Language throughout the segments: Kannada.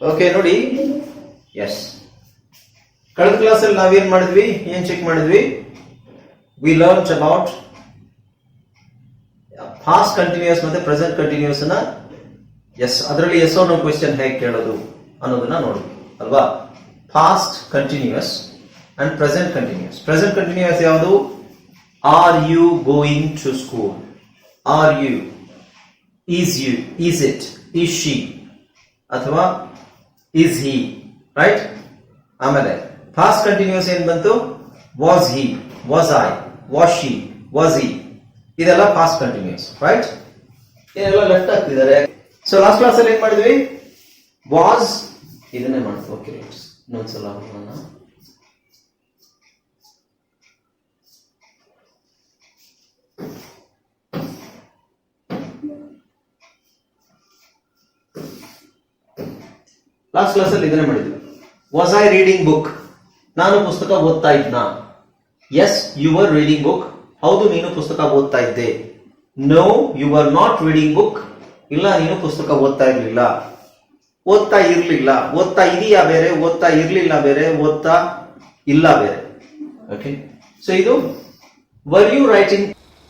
ಓಕೆ ನೋಡಿ. ಎಸ್ ಕಳೆದ ಕ್ಲಾಸಲ್ಲಿ ನಾವೇನ್ ಮಾಡಿದ್ವಿ? ಏನ್ ಚೆಕ್ ಮಾಡಿದ್ವಿ? We learn about past continuous ಮತ್ತೆ ಪ್ರೆಸೆಂಟ್ ಕಂಟಿನ್ಯೂಸ್ ಅನ್ನ ಎಸ್ ಅದರಲ್ಲಿ ಎಸ್ ನೋ ಕ್ವೆಶ್ಚನ್ ಹೇಗೆ ಕೇಳೋದು ಅನ್ನೋದನ್ನ ನೋಡಿ, ಅಲ್ವಾ? Past continuous and present continuous present continuous ಯಾವುದು? Are you going to school are you is you is it is she ಅಥವಾ ಈಸ್ ಹಿ ರೈಟ್ ಆಮೇಲೆ ಫಾಸ್ಟ್ ಕಂಟಿನ್ಯೂಸ್ ಏನ್ ಬಂತು? Was he was I was she was E ಇದೆಲ್ಲ ಫಾಸ್ಟ್ ಕಂಟಿನ್ಯೂಸ್ ರೈಟ್ ಏನೆಲ್ಲ ಲೆಫ್ಟ್ ಆಗ್ತಿದ್ದಾರೆ. ಸೊ ಲಾಸ್ಟ್ ಕ್ಲಾಸ್ ಅಲ್ಲಿ ಏನ್ ಮಾಡಿದ್ವಿ? ವಾಸ್ ಇದನ್ನೇ ಮಾಡ್ತೀವಿ. ಓಕೆ ಇನ್ನೊಂದ್ಸಲ ಲಾಸ್ಟ್ ಕ್ಲಾಸ್ ಅಲ್ಲಿ ಇದನ್ನೇ ಮಾಡಿದ್ವಿ. ವಾಸ್ ಐ ರೀಡಿಂಗ್ ಬುಕ್ ನಾನು ಪುಸ್ತಕ ಓದ್ತಾ ಇದ್ನಾ? Yes you are reading book ಹೌದು, ನೀನು ಪುಸ್ತಕ ಓದ್ತಾ ಇದ್ದೆ. No you are not reading book ಇಲ್ಲ, ನೀನು ಪುಸ್ತಕ ಓದ್ತಾ ಇರ್ಲಿಲ್ಲ. ಓದ್ತಾ ಇರ್ಲಿಲ್ಲ. ಓದ್ತಾ ಇದೀಯಾ ಬೇರೆ? ಓದ್ತಾ ಇರ್ಲಿಲ್ಲ ಬೇರೆ? ಓದ್ತಾ ಇಲ್ಲ ಬೇರೆ. ಓಕೆ ಸೊ ಇದು were you writing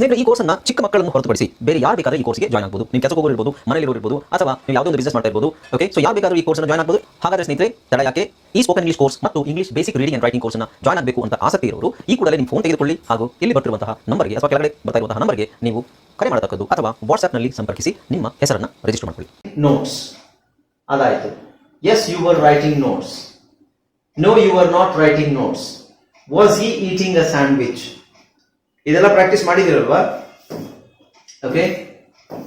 ಸ್ನೇಹಿತರೆ, ಈ ಕೋರ್ಸ್ನ ಚಿಕ್ಕ ಮಕ್ಕಳನ್ನು ಹೊರತುಪಡಿಸಿ ಬೇರೆ ಯಾರು ಬೇಕಾದ್ರೆ ಈ ಕೋರ್ಸ್ಗೆ ಜಾಯ್ನ್ ಆಗಬಹುದು ನೀವು ಕೆಲಸ ಹೋಗೋರು ಇರ್ಬೋದು ಮನೆಯಲ್ಲಿ ಇರ್ಬೋದು ಅಥವಾ ನೀವು ಯಾವುದೋ ಒಂದು ಬಿಸ್ನೆಸ್ ಮಾಡ್ತಾ ಇರ್ಬೋದು ಓಕೆ ಸೊ ಯಾರು ಬೇಕಾದ್ರೂ ಈ ಕೋರ್ಸ್ ಜಾಯ್ನ್ ಆಗಬಹುದು ಹಾಗಾದ್ರೆ ಸ್ನೇಹಿತರೆ, ತಡ ಯಾಕೆ? ಈ ಸ್ಪೋಕನ್ ಇಂಗ್ಲಿಷ್ ಕೋರ್ಸ್ ಮತ್ತು English basic reading and writing ಕೋರ್ಸ್ನ ಜಾಯ್ನ್ ಆಗಬೇಕು ಅಂತ ಆಸಕ್ತಿ ಇರೋರು, ಈ ಕೂಡಲೇ ನಿಮ್ಮ ಫೋನ್ ತೆಗೆದುಕೊಳ್ಳಿ ಹಾಗೂ ಇಲ್ಲಿ ಬರ್ತಿರುವಂತಹ ನಂಬರ್ಗೆ ಅಥವಾ ಕೆಳಗಡೆ ಬರ್ತಾ ಇರುವಂತಹ ನಂಬರ್ಗೆ ನೀವು ಕರೆ ಮಾಡತಕ್ಕದ್ದು ಅಥವಾ ವಾಟ್ಸ್ಆಪ್ನಲ್ಲಿ ಸಂಪರ್ಕಿಸಿ ನಿಮ್ಮ ಹೆಸರನ್ನ ರಿಜಿಸ್ಟರ್ ಮಾಡಿಕೊಳ್ಳಿ. Notes ಅದಾಯಿತು. Yes you are writing notes no you are not writing notes was he eating a sandwich ಇದೆಲ್ಲ ಪ್ರಾಕ್ಟೀಸ್ ಮಾಡಿದಿರಲ್ವಾ ಓಕೆ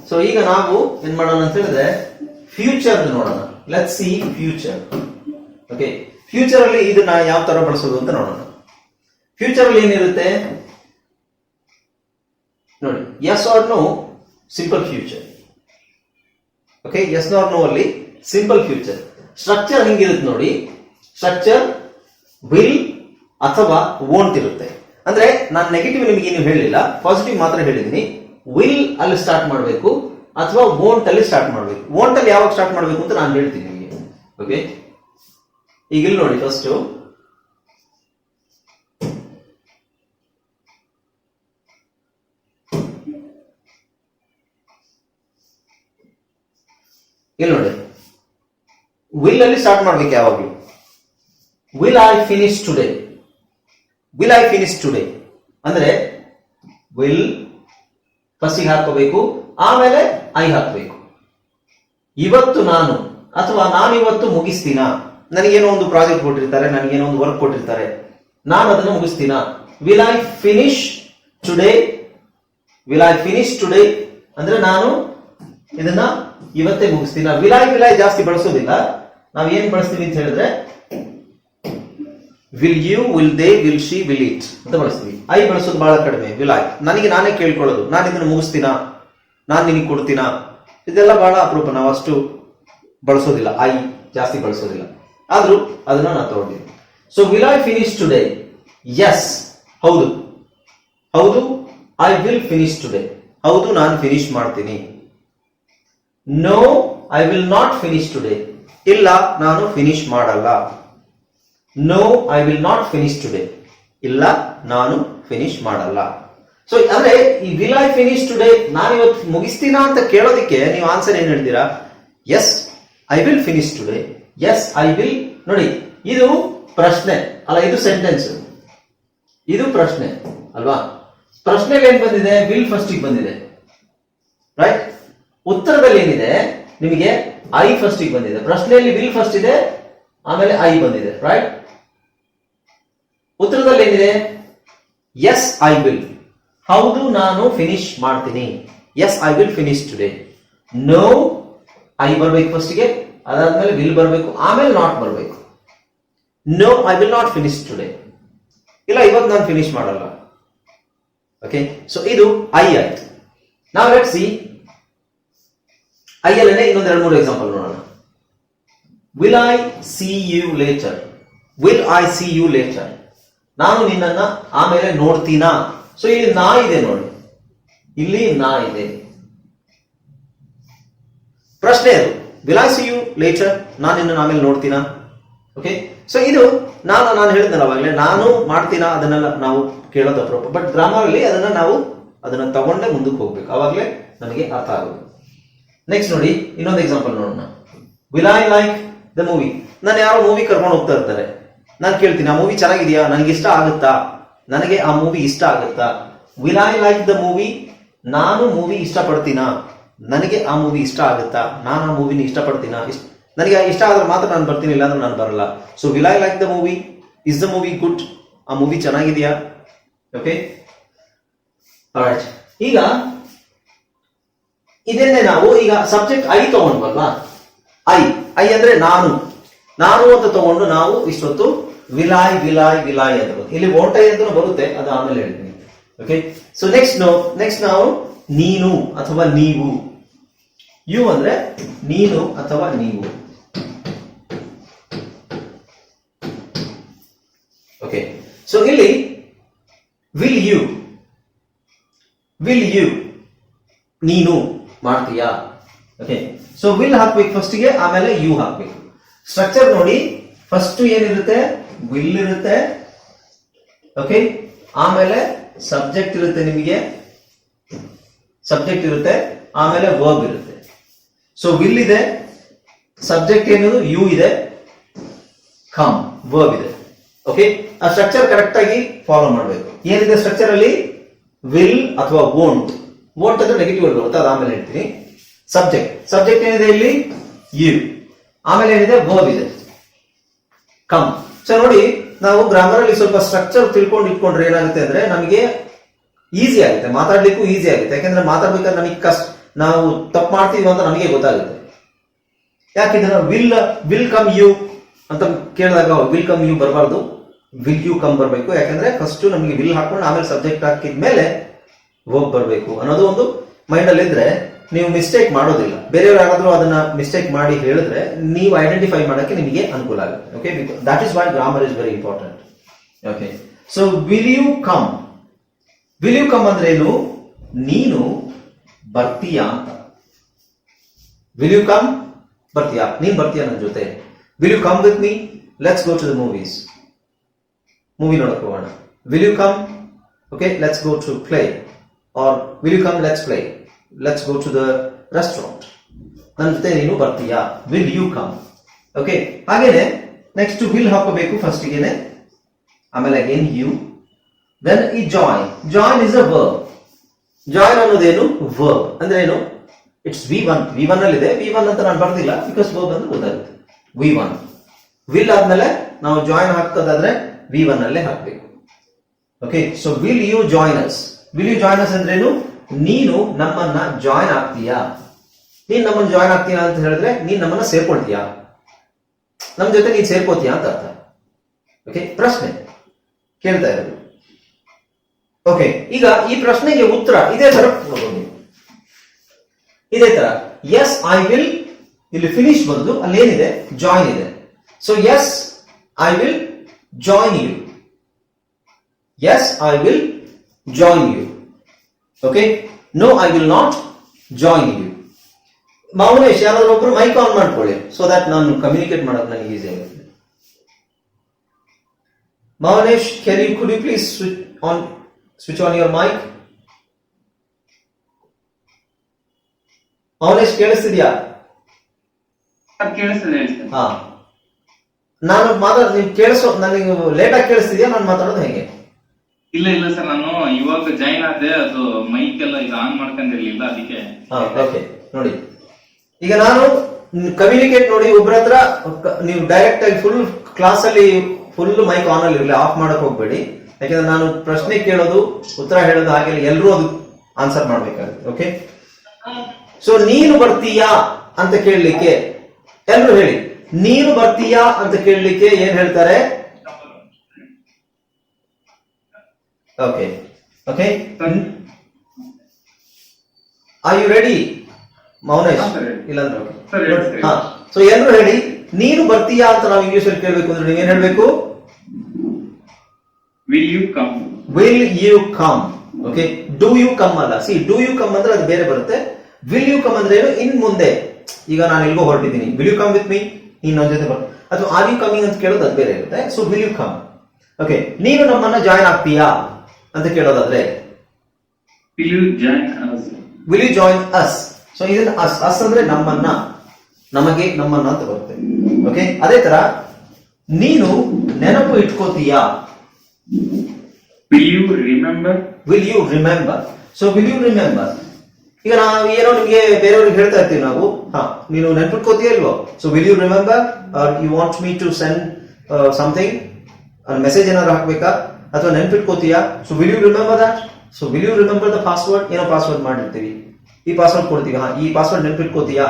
ಸೊ ಈಗ ನಾವು ಏನ್ ಮಾಡೋಣ ಅಂತ ಹೇಳಿದ್ರೆ ಫ್ಯೂಚರ್ ನೋಡೋಣ. Let see future okay future ಅಲ್ಲಿ ಇದನ್ನ ಯಾವ ತರ ಬಳಸೋದು ಅಂತ ನೋಡೋಣ. ಫ್ಯೂಚರ್ ಅಲ್ಲಿ ಏನಿರುತ್ತೆ? ನೋಡಿ yes or no simple future okay yes or no ಅಲ್ಲಿ ಸಿಂಪಲ್ ಫ್ಯೂಚರ್ ಸ್ಟ್ರಕ್ಚರ್ ಹೆಂಗಿರುತ್ತೆ ನೋಡಿ? ಸ್ಟ್ರಕ್ಚರ್ ವಿಲ್ ಅಥವಾ ವೋಂಟ್ ಇರುತ್ತೆ. ಅಂದ್ರೆ ನಾನು ನೆಗೆಟಿವ್ ನಿಮಗೆ ಏನು ಹೇಳಿಲ್ಲ ಪಾಸಿಟಿವ್ ಮಾತ್ರ ಹೇಳಿದ್ದೀನಿ. ವಿಲ್ ಅಲ್ಲಿ ಸ್ಟಾರ್ಟ್ ಮಾಡಬೇಕು, ಅಥವಾ ವೋಂಟ್ ಅಲ್ಲಿ ಸ್ಟಾರ್ಟ್ ಮಾಡಬೇಕು. ವೋಂಟ್ ಅಲ್ಲಿ ಯಾವಾಗ ಸ್ಟಾರ್ಟ್ ಮಾಡಬೇಕು ಅಂತ ನಾನು ಹೇಳ್ತೀನಿ ನಿಮಗೆ. ಓಕೆ ಈಗ ಇಲ್ಲಿ ನೋಡಿ ಫಸ್ಟ್ ಇಲ್ಲಿ ನೋಡಿ. ವಿಲ್ ಅಲ್ಲಿ ಸ್ಟಾರ್ಟ್ ಮಾಡ್ಬೇಕು ಯಾವಾಗಲೂ. Will I finish today will I finish today ಅಂದ್ರೆ ವಿಲ್ ಫಸ್ಟಿಗೆ ಹಾಕೋಬೇಕು, ಆಮೇಲೆ ಐ ಹಾಕಬೇಕು. ಇವತ್ತು ನಾನು, ಅಥವಾ ನಾನು ಇವತ್ತು ಮುಗಿಸ್ತೀನ? ನನಗೇನೋ ಒಂದು ಪ್ರಾಜೆಕ್ಟ್ ಕೊಟ್ಟಿರ್ತಾರೆ, ನನಗೇನೋ ಒಂದು ವರ್ಕ್ ಕೊಟ್ಟಿರ್ತಾರೆ. ನಾನು ಅದನ್ನು ಮುಗಿಸ್ತೀನ? Will I finish today will I finish today ಅಂದ್ರೆ ನಾನು ಇದನ್ನ ಇವತ್ತೇ ಮುಗಿಸ್ತೀನಿ? ವಿಲಾಯ್ ವಿಲಾಯ್ ಜಾಸ್ತಿ ಬಳಸೋದಿಲ್ಲ. ನಾವ್ ಏನ್ ಬಳಸ್ತೀವಿ ಅಂತ ಹೇಳಿದ್ರೆ will you will they will she will it ಅಂತ ಬಳಸ್ತೀವಿ. ಐ ಬಳಸೋದು ಬಹಳ ಕಡಿಮೆ. ವಿಲ್ ಐ ನನಗೆ ನಾನೇ ಕೇಳ್ಕೊಳ್ಳೋದು. ನಾನು ಇದನ್ನು ಮುಗಿಸ್ತೀನಾ? ನಾನು ನಿನಗೆ ಕೊಡ್ತೀನಾ? ಇದೆಲ್ಲ ಬಹಳ ಅಪರೂಪ. ನಾವು ಅಷ್ಟು ಬಳಸೋದಿಲ್ಲ. ಐ ಜಾಸ್ತಿ ಬಳಸೋದಿಲ್ಲ. ಆದರೂ ಅದನ್ನ ನಾನು ತಗೊಂಡಿದ್ದೀನಿ. So will I finish today yes ಹೌದು. ಹೌದು. ಐ ವಿಲ್ ಫಿನಿಶ್ ಟುಡೇ ಹೌದು, ನಾನು ಫಿನಿಶ್ ಮಾಡ್ತೀನಿ. No I will not finish today ಇಲ್ಲ, ನಾನು ಫಿನಿಶ್ ಮಾಡಲ್ಲ. No I will not finish today ಇಲ್ಲ, ನಾನು ಫಿನಿಶ್ ಮಾಡಲ್ಲ. ಸೊ ಅಂದ್ರೆ ಈ ವಿಲ್ ಐ ಫಿನಿಶ್ ಟುಡೇ ನಾನು ಇವತ್ತು ಮುಗಿಸ್ತೀನಾ ಅಂತ ಕೇಳೋದಕ್ಕೆ ನೀವು ಆನ್ಸರ್ ಏನ್ ಹೇಳ್ತೀರಾ? Yes I will finish today yes I will ನೋಡಿ, ಇದು ಪ್ರಶ್ನೆ. ಅಲ್ಲ, ಇದು ಸೆಂಟೆನ್ಸ್ ಇದು ಪ್ರಶ್ನೆ, ಅಲ್ವಾ? ಪ್ರಶ್ನೆಗೆ ಏನ್ ಬಂದಿದೆ? ವಿಲ್ ಫಸ್ಟಿಗೆ ಬಂದಿದೆ. ರೈಟ್ ಉತ್ತರದಲ್ಲಿ ಏನಿದೆ? ನಿಮಗೆ ಐ ಫಸ್ಟಿಗೆ ಬಂದಿದೆ. ಪ್ರಶ್ನೆಯಲ್ಲಿ ವಿಲ್ ಫಸ್ಟ್ ಇದೆ, ಆಮೇಲೆ ಐ ಬಂದಿದೆ. ರೈಟ್ ಉತ್ತರದಲ್ಲಿ ಏನಿದೆ ಎಸ್ ಐ ವಿಲ್ ಹೌದು, ನಾನು ಫಿನಿಶ್ ಮಾಡ್ತೀನಿ. Yes I will finish today no I ಬರ್ಬೇಕು ಫಸ್ಟ್ಗೆ ಅದಾದ್ಮೇಲೆ ವಿಲ್ ಬರಬೇಕು. ಆಮೇಲೆ ನಾಟ್ ಬರಬೇಕು. No I will not finish today ಇಲ್ಲ, ಇವತ್ತು ನಾನು ಫಿನಿಶ್ ಮಾಡಲ್ಲ. ಓಕೆ ಸೊ ಇದು ಐ ಆಯ್ತು. ನಾವು ಲೆಟ್ ಸಿ ಐ ಅಲ್ಲೇ ಇನ್ನೊಂದು ಎರಡು, ಮೂರು ಎಕ್ಸಾಂಪಲ್ ನೋಡೋಣ. Will I see you later will I see you later ನಾನು ನಿನ್ನನ್ನ ಆಮೇಲೆ ನೋಡ್ತೀನಾ? ಸೊ ಇಲ್ಲಿ ನಾ ಇದೆ ನೋಡಿ. ಇಲ್ಲಿ ನಾ ಇದೆ. ಪ್ರಶ್ನೆ ಅದು. ವಿಲಾಸಿ ಯು ಲೇಟರ್ ನಾನು ನಿನ್ನ ಆಮೇಲೆ ನೋಡ್ತೀನಾ? ಓಕೆ ಸೊ ಇದು ನಾನು ನಾನು ಹೇಳಿದ್ನಲ್ಲ ಅವಾಗಲೇ, ನಾನು ಮಾಡ್ತೀನಾ? ಅದನ್ನೆಲ್ಲ ನಾವು ಕೇಳೋದು ಅಪ್ರೂಪ. ಬಟ್ ಗ್ರಾಮರ್ ಅಲ್ಲಿ ಅದನ್ನ ನಾವು ಅದನ್ನ ತಗೊಂಡೇ ಮುಂದಕ್ಕೆ ಹೋಗ್ಬೇಕು. ಅವಾಗಲೇ ನಮಗೆ ಅರ್ಥ ಆಗೋದು. ನೆಕ್ಸ್ಟ್ ನೋಡಿ, ಇನ್ನೊಂದು ಎಕ್ಸಾಂಪಲ್ ನೋಡೋಣ. Will I like the movie ನಾನು ಯಾರೋ ಮೂವಿ ಕರ್ಕೊಂಡು ಹೋಗ್ತಾ ಇರ್ತಾರೆ. ನಾನು ಕೇಳ್ತೀನಿ, ಆ ಮೂವಿ ಚೆನ್ನಾಗಿದೆಯಾ? ನನಗೆ ಇಷ್ಟ ಆಗುತ್ತಾ? ನನಗೆ ಆ ಮೂವಿ ಇಷ್ಟ ಆಗುತ್ತಾ? Will I like the movie ನಾನು ಮೂವಿ ಇಷ್ಟಪಡ್ತೀನಾ? ನನಗೆ ಆ ಮೂವಿ ಇಷ್ಟ ಆಗುತ್ತಾ? ನಾನು ಆ ಮೂವಿನ ಇಷ್ಟಪಡ್ತೀನಾ? ಇಷ್ಟ ನನಗೆ ಇಷ್ಟ ಆದ್ರೆ ಮಾತ್ರ ನಾನು ಬರ್ತೀನಿ, ಇಲ್ಲಾಂದ್ರೆ ನಾನು ಬರಲ್ಲ. So will I like the movie is the movie good ಆ ಮೂವಿ ಚೆನ್ನಾಗಿದೆಯಾ? ಓಕೆ ಈಗ, ಇದನ್ನೇ ನಾವು ಈಗ ಸಬ್ಜೆಕ್ಟ್ ಐ ತಗೊಂಡ್ವಲ್ವಾ? ಐ ಐ ಅಂದ್ರೆ ನಾನು. ನಾನು ಅಂತ ತಗೊಂಡು ನಾವು ಇಷ್ಟೊತ್ತು ವಿಲಾಯ್ ವಿಲಾಯ್ ವಿಲಾಯ್ ಅಂತ ಇಲ್ಲಿ ಓಟೈ ಅಂತ ಬರುತ್ತೆ, ಅದು ಆಮೇಲೆ ಹೇಳ್ತೀನಿ. Okay so next no next ನಾವು ನೀನು ಅಥವಾ ನೀವು. ಯು ಅಂದ್ರೆ ನೀನು ಅಥವಾ ನೀವು. ಓಕೆ ಸೊ ಇಲ್ಲಿ ವಿಲ್ ಯು ವಿಲ್ ಯು ನೀನು ಮಾಡ್ತೀಯಾ? ಓಕೆ ಸೊ ವಿಲ್ ಹಾಕ್ಬೇಕು ಫಸ್ಟ್ಗೆ ಆಮೇಲೆ ಯು ಹಾಕ್ಬೇಕು. ಸ್ಟ್ರಕ್ಚರ್ ನೋಡಿ ಫಸ್ಟ್ ಏನಿರುತ್ತೆ? ವಿಲ್ ಇರುತ್ತೆ. ಓಕೆ ಆಮೇಲೆ ಸಬ್ಜೆಕ್ಟ್ ಇರುತ್ತೆ ನಿಮಗೆ. ಸಬ್ಜೆಕ್ಟ್ ಇರುತ್ತೆ, ಆಮೇಲೆ ವರ್ಬ್ ಇರುತ್ತೆ. ಸೊ ವಿಲ್ ಇದೆ. ಸಬ್ಜೆಕ್ಟ್ ಏನು ಯು ಇದೆ. ಕಮ್ ವರ್ಬ್ ಇದೆ. ಓಕೆ ಆ ಸ್ಟ್ರಕ್ಚರ್ ಕರೆಕ್ಟ್ ಆಗಿ ಫಾಲೋ ಮಾಡಬೇಕು. ಏನಿದೆ ಸ್ಟ್ರಕ್ಚರ್ ಅಲ್ಲಿ? ವಿಲ್ ಅಥವಾ ವೋಂಟ್ ವೋಂಟ್ ಅಂದ್ರೆ ನೆಗೆಟಿವ್ ವರ್ಡ್ ಬರುತ್ತೆ ಅದು ಆಮೇಲೆ ಹೇಳ್ತೀನಿ. ಸಬ್ಜೆಕ್ಟ್ ಸಬ್ಜೆಕ್ಟ್ ಏನಿದೆ ಇಲ್ಲಿ? ಯು ಆಮೇಲೆ ಏನಿದೆ? ವರ್ಬ್ ಇದೆ ಕಮ್ ಸೊ ನೋಡಿ, ನಾವು ಗ್ರಾಮರ್ ಅಲ್ಲಿ ಸ್ವಲ್ಪ ಸ್ಟ್ರಕ್ಚರ್ ತಿಳ್ಕೊಂಡು ಇಟ್ಕೊಂಡ್ರೆ ಏನಾಗುತ್ತೆ ಅಂದ್ರೆ ನಮಗೆ ಈಸಿ ಆಗುತ್ತೆ. ಮಾತಾಡ್ಲಿಕ್ಕೂ ಈಸಿ ಆಗುತ್ತೆ. ಯಾಕಂದ್ರೆ ಮಾತಾಡ್ಬೇಕಾದ್ರೆ ನಮಗೆ ಕಷ್ಟ, ನಾವು ತಪ್ಪು ಮಾಡ್ತೀವಿ ಅಂತ ನಮಗೆ ಗೊತ್ತಾಗುತ್ತೆ. ಯಾಕಿದ್ರೆ ವಿಲ್ ವಿಲ್ ಕಮ್ ಯು ಅಂತ ಕೇಳಿದಾಗ ವಿಲ್ ಕಮ್ ಯು ಬರಬಾರ್ದು. ವಿಲ್ ಯು ಕಮ್ ಬರಬೇಕು. ಯಾಕಂದ್ರೆ ಫಸ್ಟ್ ನಮಗೆ ವಿಲ್ ಹಾಕೊಂಡು ಆಮೇಲೆ ಸಬ್ಜೆಕ್ಟ್ ಹಾಕಿದ ಮೇಲೆ ವರ್ಬ್ ಬರಬೇಕು ಅನ್ನೋದು ಒಂದು ಮೈಂಡಲ್ಲಿ ಇದ್ರೆ ನೀವು ಮಿಸ್ಟೇಕ್ ಮಾಡೋದಿಲ್ಲ. ಬೇರೆಯವ್ರು ಯಾರಾದರೂ ಅದನ್ನ ಮಿಸ್ಟೇಕ್ ಮಾಡಿ ಹೇಳಿದ್ರೆ ನೀವು ಐಡೆಂಟಿಫೈ ಮಾಡೋಕ್ಕೆ ನಿಮಗೆ ಅನುಕೂಲ ಆಗುತ್ತೆ. Okay that is why grammar is very important okay so will you come will you come ಅಂದ್ರೆ ಏನು? ನೀನು ಬರ್ತೀಯಾ ಅಂತ. ವಿಲ್ ಯು ಕಮ್ ಬರ್ತೀಯಾ. ನೀನ್ ಬರ್ತೀಯಾ ನನ್ನ ಜೊತೆ. Will you come with me let's go to the movies movie ನೋಡಕ್ ಹೋಗೋಣ. Will you come okay let's go to play or will you come let's play let's go to the restaurant ನನ್ನ ಜೊತೆ ನೀನು ಬರ್ತೀಯಾ? ವಿಲ್ ಯು ಕಮ್ ಓಕೆ ಹಾಗೇನೆ ನೆಕ್ಸ್ಟ್ ವಿಲ್ ಹಾಕೋಬೇಕು ಫಸ್ಟಿಗೆನೆ ಆಮೇಲೆ ಅಗೇನ್ ಯು ದೆನ್ ಈ join join is a verb join ಅನ್ನೋದೇನು? Verb ಅಂದ್ರೆ ಏನು it's V one V one ಅಲ್ಲಿ ಇದೆ ವಿ ಒನ್ ಅಂತ ನಾನು ಬರ್ದಿಲ್ಲ. ಬಿಕಾಸ್ ವರ್ಬ್ ಅಂದ್ರೆ ಗೊತ್ತಾಗುತ್ತೆ ವಿ ಒನ್ ವಿಲ್ ಆದ್ಮೇಲೆ ನಾವು ಜಾಯಿನ್ ಹಾಕೋದಾದ್ರೆ ವಿ ಒನ್ ಅಲ್ಲೇ ಹಾಕ್ಬೇಕು. Okay so will you join us will you join us ಅಂದ್ರೇನು? ನೀನು ನಮ್ಮನ್ನ ಜಾಯಿನ್ ಆಗ್ತೀಯಾ? ನೀನ್ ನಮ್ಮನ್ನ ಜಾಯಿನ್ ಆಗ್ತೀಯಾ ಅಂತ ಹೇಳಿದ್ರೆ ನೀನ್ ನಮ್ಮನ್ನ ಸೇರ್ಕೊಳ್ತೀಯಾ? ನಮ್ಮ ಜೊತೆ ನೀನ್ ಸೇರ್ಕೋತೀಯಾ ಅಂತ ಅರ್ಥ. ಓಕೆ ಪ್ರಶ್ನೆ ಕೇಳ್ತಾ ಇರೋದು. ಓಕೆ ಈಗ ಈ ಪ್ರಶ್ನೆಗೆ ಉತ್ತರ ಇದೇ ತರ. ಇದೇ ತರ ಎಸ್ ಐ ವಿಲ್ ಇಲ್ಲಿ ಫಿನಿಶ್ ಬಂದು ಅಲ್ಲಿ ಏನಿದೆ? ಜಾಯಿನ್ ಇದೆ. So yes I will join you yes I will join you okay no I will not join you Mounesh ಯಾರಾದ್ರೂ ಒಬ್ರು ಮೈಕ್ ಆನ್ ಮಾಡ್ಕೊಳ್ಳಿ ಸೊ ದಟ್ ನಾನು ಕಮ್ಯುನಿಕೇಟ್ ಮಾಡೋದು ನನಗೆ ಈಸಿ ಆಗುತ್ತೆ. Mounesh can you could you please switch on switch on your mic Mounesh ಕೇಳಿಸ್ತಿದ್ಯಾ? ಹಾ. ನಾನು ಮಾತಾಡ್ ನೀವು ಕೇಳಿಸೋ ನನಗೆ ಲೇಟಾಗಿ ಕೇಳಿಸ್ತಿದ್ಯಾ? ನಾನು ಮಾತಾಡೋದು ಹೇಗೆ? ಇಲ್ಲ ಇಲ್ಲ ಸರ್, ನಾನು ಇವಾಗ ಜಾಯಿನ್ ಆದೆ ಅದು ಮೈಕ್ ಎಲ್ಲ ಇದು ಆನ್ ಮಾಡ್ಕೊಂಡಿರ್ಲಿಲ್ಲ ಅದಕ್ಕೆ. ಓಕೆ ನೋಡಿ. ಈಗ ನಾನು ಕಮ್ಯುನಿಕೇಟ್ ನೋಡಿ ಒಬ್ಬರ ಹತ್ರ ನೀವು ಡೈರೆಕ್ಟ್ ಆಗಿ ಫುಲ್ ಕ್ಲಾಸ್ ಅಲ್ಲಿ ಫುಲ್ ಮೈಕ್ ಆನ್ ಅಲ್ಲಿ ಇರಲಿ ಆಫ್ ಮಾಡಕ್ ಹೋಗ್ಬೇಡಿ. ಯಾಕಂದ್ರೆ ನಾನು ಪ್ರಶ್ನೆ ಕೇಳೋದು, ಉತ್ತರ ಹೇಳೋದು ಹಾಗೆ ಎಲ್ಲರೂ ಅದು ಆನ್ಸರ್ ಮಾಡ್ಬೇಕಾಗುತ್ತೆ ಓಕೆ ಸೊ ನೀನು ಬರ್ತೀಯಾ ಅಂತ ಕೇಳಲಿಕ್ಕೆ ಎಲ್ಲರೂ ಹೇಳಿ. ನೀನು ಬರ್ತೀಯಾ ಅಂತ ಕೇಳಲಿಕ್ಕೆ ಏನ್ ಹೇಳ್ತಾರೆ? Okay okay sir are you ready Mounesh. ಇಲ್ಲಾಂದ್ರೆ ಹಾ. ಸೊ ಎಲ್ಲರೂ ಹೇಳಿ ನೀನು ಬರ್ತೀಯಾ ಅಂತ ನಾವು ಇಂಗ್ಲಿಷ್ ಅಲ್ಲಿ ಕೇಳಬೇಕು ಅಂದ್ರೆ ನೀವು ಏನ್ ಹೇಳ್ಬೇಕು? Will you come will you come okay do you come ಅಲ್ಲ? ಸಿ ಡೂ ಯು ಕಮ್ ಅಂದ್ರೆ ಅದು ಬೇರೆ ಬರುತ್ತೆ. ವಿಲ್ ಯು ಕಮ್ ಅಂದ್ರೆ ಏನು? ಇನ್ ಮುಂದೆ. ಈಗ ನಾನು ಎಲ್ಗೋ ಹೊರಟಿದ್ದೀನಿ. Will you come with me ನೀನ್ ನನ್ನ ಜೊತೆ ಬರ್ ಅಥವಾ ಆರ್ ಯು ಕಮಿಂಗ್ ಅಂತ ಕೇಳೋದು ಅದು ಬೇರೆ ಇರುತ್ತೆ. So will you come okay ನೀನು ನಮ್ಮನ್ನ ಜಾಯ್ನ್ ಆಗ್ತೀಯಾ? ಅಂತ ಕೇಳೋದಾದ್ರೆ will you join us so ಇದನ್ನ ಅಸ್ ಅಸ್ ಅಂದ್ರೆ ನಮ್ಮನ್ನ ನಮಗೆ ನಮ್ಮನ್ನ ಅಂತ ಬರುತ್ತೆ. ಓಕೆ ಅದೇ ತರ ನೀನು ನೆನಪು ಇಟ್ಕೋತೀಯಾ? Will you remember will you remember so will you remember ಈಗ ನಾವು ಏನೋ ನಿಮಗೆ ಬೇರೆಯವ್ರಿಗೆ ಹೇಳ್ತಾ ಇರ್ತೀವಿ ನಾವು. ಹಾ ನೀನು ನೆನಪಿಟ್ಕೋತೀಯ ಇಲ್ವೋ? So will you remember you want me to send something message ಏನಾದ್ರು ಹಾಕ್ಬೇಕಾ? ಅಥವಾ ನೆನ್ಪಿಟ್ಕೋತೀಯಾ? So will you remember that so will you remember the password ಏನೋ ಪಾಸ್ವರ್ಡ್ ಮಾಡಿರ್ತೀವಿ ಈ ಪಾಸ್ವರ್ಡ್ ಕೊಡ್ತೀವಿ. ಹಾ, ಈ password ನೆನ್ಪಿಟ್ಕೋತೀಯಾ?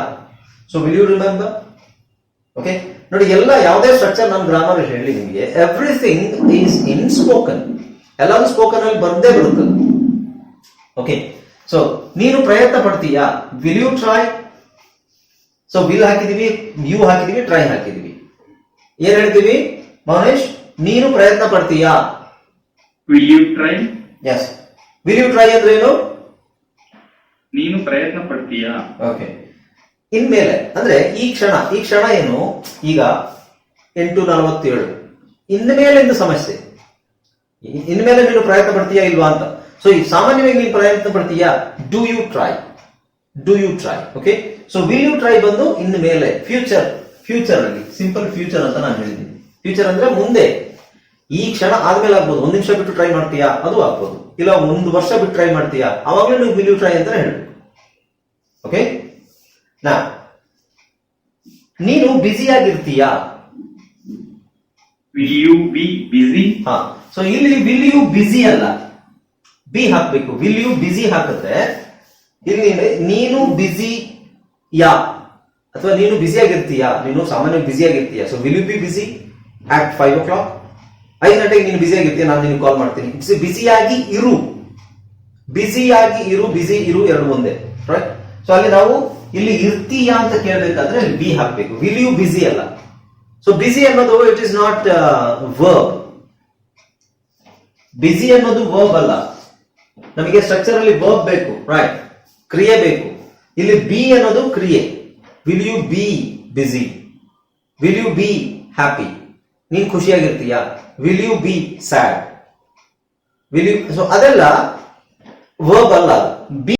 So will you remember okay ನೋಡಿ, ಎಲ್ಲ ಯಾವುದೇ ಸ್ಟ್ರಕ್ಚರ್ ನಮ್ಮ ಗ್ರಾಮರ್ ಹೇಳಿ ನಿಮಗೆ ಎವ್ರಿಥಿಂಗ್ ಈಸ್ ಇನ್ ಸ್ಪೋಕನ್ ಎಲ್ಲಾನು ಸ್ಪೋಕನ್ ಅಲ್ಲಿ ಬಂದೇ ಬರುತ್ತೆ. ಓಕೆ ಸೊ ನೀನು ಪ್ರಯತ್ನ ಪಡ್ತೀಯಾ? Will you try so will ಹಾಕಿದೀವಿ ಯು ಹಾಕಿದೀವಿ ಟ್ರೈ ಹಾಕಿದೀವಿ. ಏನ್ ಹೇಳ್ತೀವಿ? ಮೌನೇಶ್ ನೀನು ಪ್ರಯತ್ನ ಪಡ್ತೀಯಾ? Will you try yes will you try ಅಂದ್ರೆ ಏನು? ನೀನು ಪ್ರಯತ್ನ ಪಡ್ತೀಯಾ? ಓಕೆ ಇನ್ಮೇಲೆ ಅಂದ್ರೆ ಈ ಕ್ಷಣ ಈ ಕ್ಷಣ ಏನು? ಈಗ ಎಂಟು ನಲವತ್ತೇಳು. ಇನ್ಮೇಲಿಂದ ಸಮಸ್ಯೆ. ಇನ್ಮೇಲೆ ನೀನು ಪ್ರಯತ್ನ ಪಡ್ತೀಯಾ ಇಲ್ವಾ ಅಂತ. ಸೊ ಈ ಸಾಮಾನ್ಯವಾಗಿ ನೀನು ಪ್ರಯತ್ನ ಪಡ್ತೀಯಾ? Do you try do you try okay so will you try ಬಂದು ಇನ್ಮೇಲೆ ಮೇಲೆ ಫ್ಯೂಚರ್ ಫ್ಯೂಚರ್ ಅಲ್ಲಿ ಸಿಂಪಲ್ ಫ್ಯೂಚರ್ ಅಂತ ನಾನು ಹೇಳಿದ್ದೀನಿ. ಫ್ಯೂಚರ್ ಅಂದ್ರೆ ಮುಂದೆ. ಈ ಕ್ಷಣ ಆದ್ಮೇಲೆ ಆಗ್ಬೋದು. ಒಂದ್ ನಿಮಿಷ ಬಿಟ್ಟು ಟ್ರೈ ಮಾಡ್ತೀಯಾ? ಅದು ಆಗ್ಬೋದು. ಇಲ್ಲ ಒಂದು ವರ್ಷ ಬಿಟ್ಟು ಟ್ರೈ ಮಾಡ್ತೀಯಾ? ಅವಾಗಲೇ ನೀವು ವಿಲ್ ಯು ಟ್ರೈ ಅಂತ ಹೇಳ್ಬೇಕು. ಓಕೆ ನಾ ನೀನು ಬ್ಯುಸಿ ಆಗಿರ್ತೀಯಾ? ವಿಲ್ ಯು ಬಿ ಬಿಸಿ ಹಾ. ಸೊ ಇಲ್ಲಿ ವಿಲ್ ಯು ಬಿಸಿ ಅಲ್ಲ. ಬಿ ಹಾಕ್ಬೇಕು. ವಿಲ್ ಯು ಬಿಸಿ ಹಾಕಿದ್ರೆ ಇಲ್ಲಿ ನೀನು ಬಿಸಿ ಯಾ? ಅಥವಾ ನೀನು ಬಿಸಿ ಆಗಿರ್ತೀಯಾ? ನೀನು ಸಾಮಾನ್ಯವಾಗಿ busy ಆಗಿರ್ತೀಯಾ? So will you be busy at five o'clock ಐದು ಗಂಟೆಗೆ ನೀನು ಬ್ಯುಸಿ ಆಗಿರ್ತೀಯ, ನಾನು ನಿನಗೆ ಕಾಲ್ ಮಾಡ್ತೀನಿ. ಇಟ್ಸ್ ಬ್ಯುಸಿಯಾಗಿ ಇರು. ಬ್ಯುಸಿಯಾಗಿ ಇರು ಬ್ಯುಸಿ ಇರು, ಎರಡು ಒಂದೇ. ರೈಟ್ ಸೊ ಅಲ್ಲಿ ನಾವು ಇಲ್ಲಿ ಇರ್ತೀಯ ಅಂತ ಕೇಳಬೇಕಾದ್ರೆ ಬಿ ಹಾಕ್ಬೇಕು. ವಿಲ್ ಯು ಬ್ಯುಸಿ ಅಲ್ಲ? ಸೊ ಬ್ಯುಸಿ ಅನ್ನೋದು it is not verb busy ಅನ್ನೋದು ವರ್ಬ್ ಅಲ್ಲ. ನಮಗೆ ಸ್ಟ್ರಕ್ಚರ್ ಅಲ್ಲಿ ವರ್ಬ್ ಬೇಕು. ರೈಟ್ ಕ್ರಿಯೆ ಬೇಕು. ಇಲ್ಲಿ ಬಿ ಅನ್ನೋದು ಕ್ರಿಯೆ. Will you be busy will you be happy ನೀನ್ ಖುಷಿಯಾಗಿರ್ತೀಯಾ? Will you be sad will you so ಅದೆಲ್ಲ ವರ್ಬ್ ಅಲ್ಲ ಬಿ